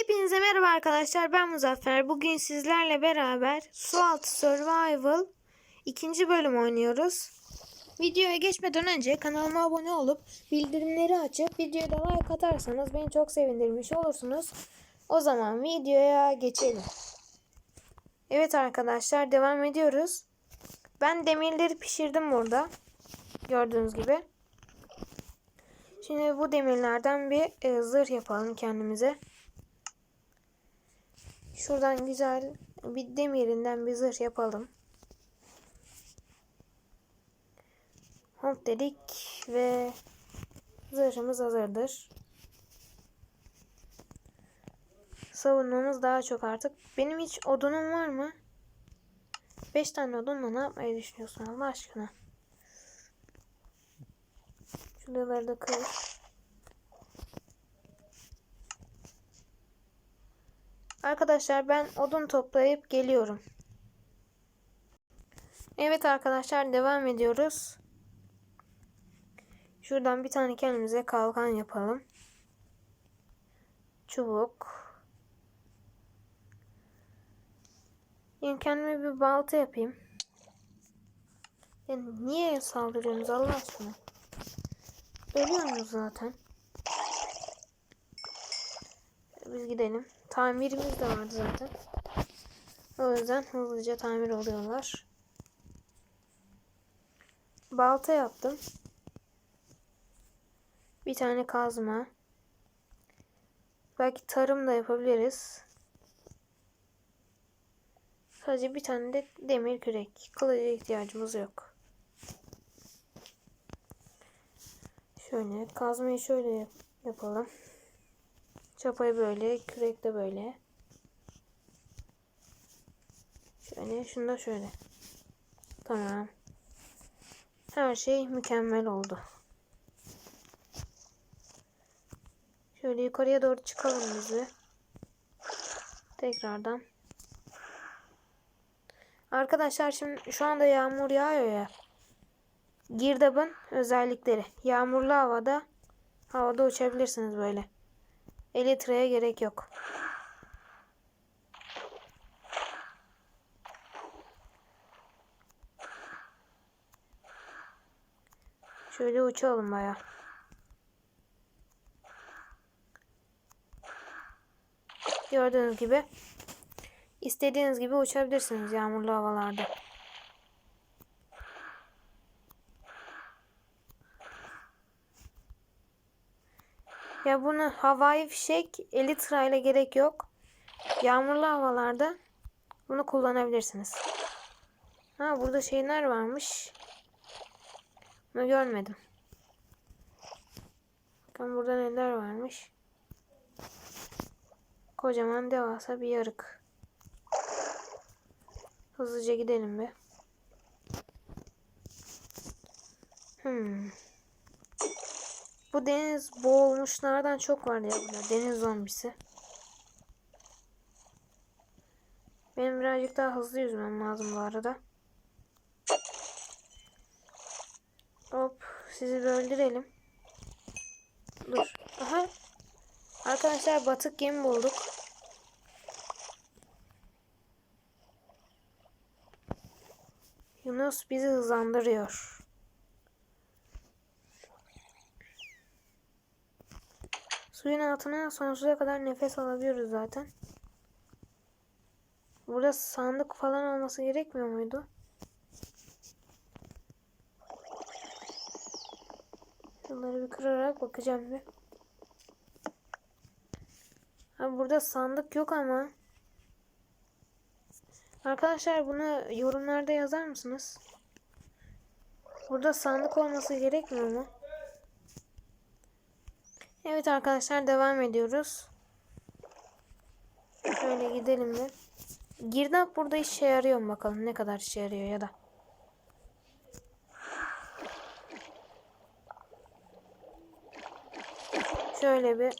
Hepinize merhaba arkadaşlar ben Muzaffer. Bugün sizlerle beraber Sualtı Survival ikinci bölüm oynuyoruz. Videoya geçmeden önce kanalıma abone olup bildirimleri açıp videoya da like atarsanız beni çok sevindirmiş olursunuz. O zaman videoya geçelim. Evet arkadaşlar devam ediyoruz. Ben demirleri pişirdim burada. Gördüğünüz gibi. Şimdi bu demirlerden bir e, zırh yapalım kendimize. Şuradan güzel bir demirinden bir zırh yapalım. Hop dedik ve zırhımız hazırdır. Savunmamız daha çok artık. Benim hiç odunum var mı? 5 tane odunla ne yapmayı düşünüyorsun Allah aşkına? Şuraları da kır. Arkadaşlar ben odun toplayıp geliyorum. Evet arkadaşlar devam ediyoruz. Şuradan bir tane kendimize kalkan yapalım. Çubuk. Yani kendime bir balta yapayım. Yani niye saldırıyorsunuz Allah aşkına? Ölüyorsunuz zaten. Biz gidelim. Tamirimiz de vardı zaten. O yüzden hızlıca tamir oluyorlar. Balta yaptım. Bir tane kazma. Belki tarım da yapabiliriz. Sadece bir tane de demir kürek. Kılıca ihtiyacımız yok. Şöyle kazmayı şöyle yapalım. Çapayı böyle, kürek de böyle. Şöyle, şunu da şöyle. Tamam. Her şey mükemmel oldu. Şöyle yukarıya doğru çıkalım bizi. Tekrardan. Arkadaşlar şimdi şu anda yağmur yağıyor ya. Girdab'ın özellikleri. Yağmurlu havada havada uçabilirsiniz böyle. Elitra'ya gerek yok. Şöyle uçalım baya. Gördüğünüz gibi istediğiniz gibi uçabilirsiniz yağmurlu havalarda. Ya bunu havai fişek elitra ile gerek yok. Yağmurlu havalarda bunu kullanabilirsiniz. Ha burada şeyler varmış. Bunu görmedim. Bakın burada neler varmış. Kocaman devasa bir yarık. Hızlıca gidelim bir. Hmm. Bu deniz boğulmuşlardan çok var ya burada. Deniz zombisi. Benim birazcık daha hızlı yüzmem lazım bu arada. Hop. Sizi bir öldürelim. Dur. Aha. Arkadaşlar batık gemi bulduk. Yunus bizi hızlandırıyor. Suyun altına sonsuza kadar nefes alabiliyoruz zaten. Burada sandık falan olması gerekmiyor muydu? Şunları bir kırarak bakacağım bir. Ha, burada sandık yok ama. Arkadaşlar bunu yorumlarda yazar mısınız? Burada sandık olması gerekmiyor mu? Evet arkadaşlar devam ediyoruz. Şöyle gidelim de. Girdap burada işe yarıyor mu bakalım ne kadar işe yarıyor ya da. Şöyle bir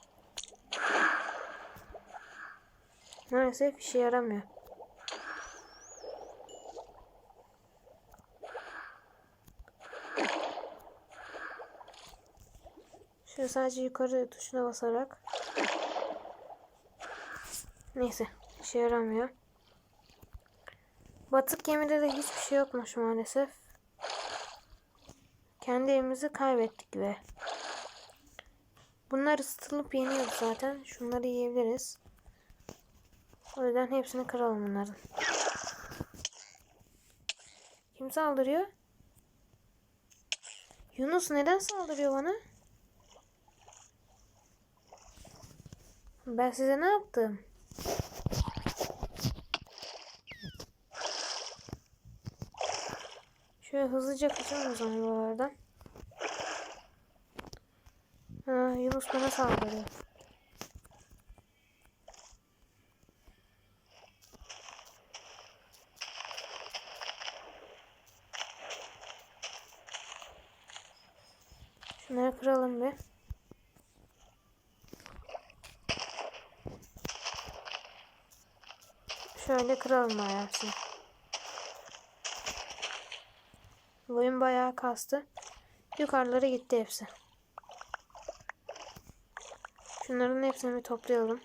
Maalesef işe yaramıyor. Şöyle sadece yukarı tuşuna basarak Neyse işe yaramıyor. Batık gemide de hiçbir şey yokmuş maalesef. Kendi evimizi kaybettik ve bunlar ısıtılıp yeniyordu zaten. Şunları yiyebiliriz. O yüzden hepsini kıralım bunların. Kim saldırıyor? Yunus neden saldırıyor bana? Ben size ne yaptım? Şöyle hızlıca kaçalım o zaman buralardan. Ha, Yunus bana saldırıyor. Şunları kıralım bir. Şöyle kıralım hepsini. Boyun bayağı kastı. Yukarılara gitti hepsi. Şunların hepsini bir toplayalım.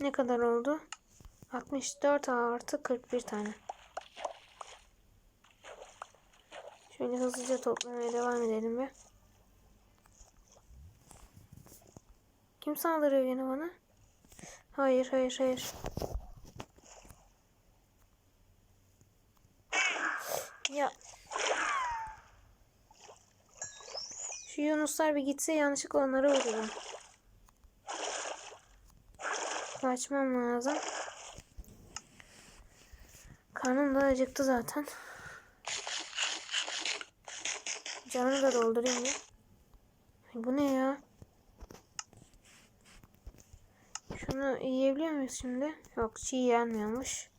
Ne kadar oldu? 64 artı 41 tane. Şöyle hızlıca toplamaya devam edelim bir. Kim saldırıyor yine bana? Hayır, hayır, hayır. Ya. Şu Yunuslar bir gitse yanlışlıkla onları vururum. Kaçmam lazım. Karnım da acıktı zaten. Canımı da doldurayım ya. Bu ne ya? Şunu yiyebiliyor muyuz şimdi? Yok çiğ yenmiyormuş.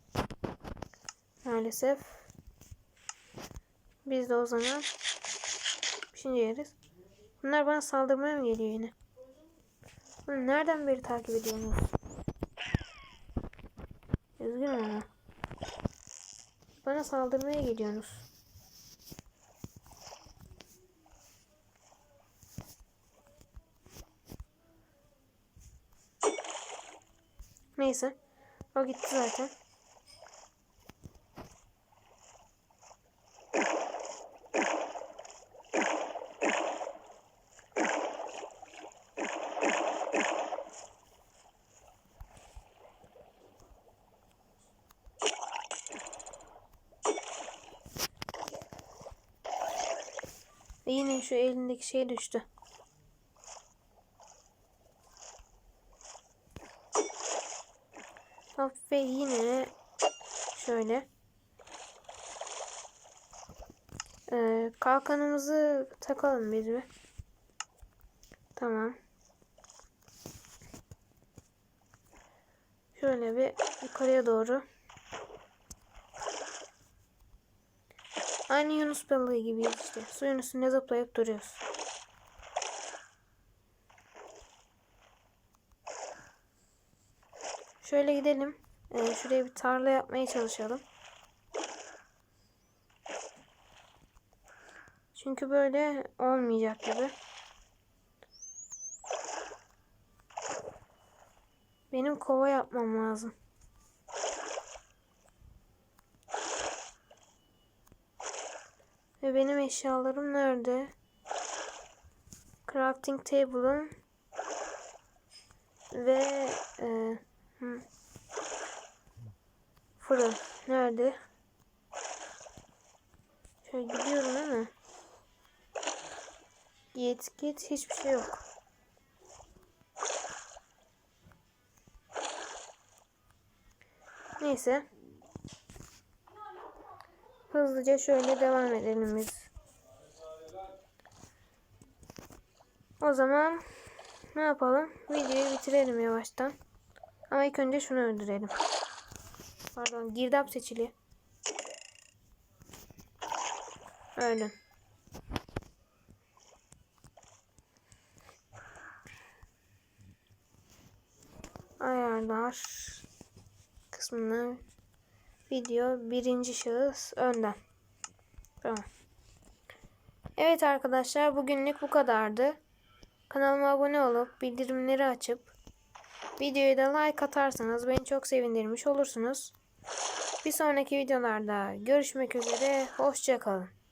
Maalesef. Biz de o zaman şimdi yeriz. Bunlar bana saldırmaya mı geliyor yine? Bunu nereden beri takip ediyorsunuz? Üzgünüm ama. Bana saldırmaya geliyorsunuz. Neyse. O gitti zaten. Ve yine şu elindeki şey düştü. Hop ve yine şöyle ee, kalkanımızı takalım biz bir. Tamam. Şöyle bir yukarıya doğru. Aynı Yunus balığı gibi işte. Suyun üstünde zıplayıp duruyoruz. Şöyle gidelim. Ee, şuraya bir tarla yapmaya çalışalım. Çünkü böyle olmayacak gibi. Benim kova yapmam lazım. Ve benim eşyalarım nerede? Crafting table'ım ve e, fırın nerede? Şöyle gidiyorum ama git git hiçbir şey yok. Neyse. Hızlıca şöyle devam edelim biz. O zaman ne yapalım? Videoyu bitirelim yavaştan. Ama ilk önce şunu öldürelim. Pardon girdap seçili. Öldün. Ayarlar. kısmını video birinci şahıs önden. Tamam. Evet arkadaşlar bugünlük bu kadardı. Kanalıma abone olup bildirimleri açıp videoya da like atarsanız beni çok sevindirmiş olursunuz. Bir sonraki videolarda görüşmek üzere. Hoşçakalın.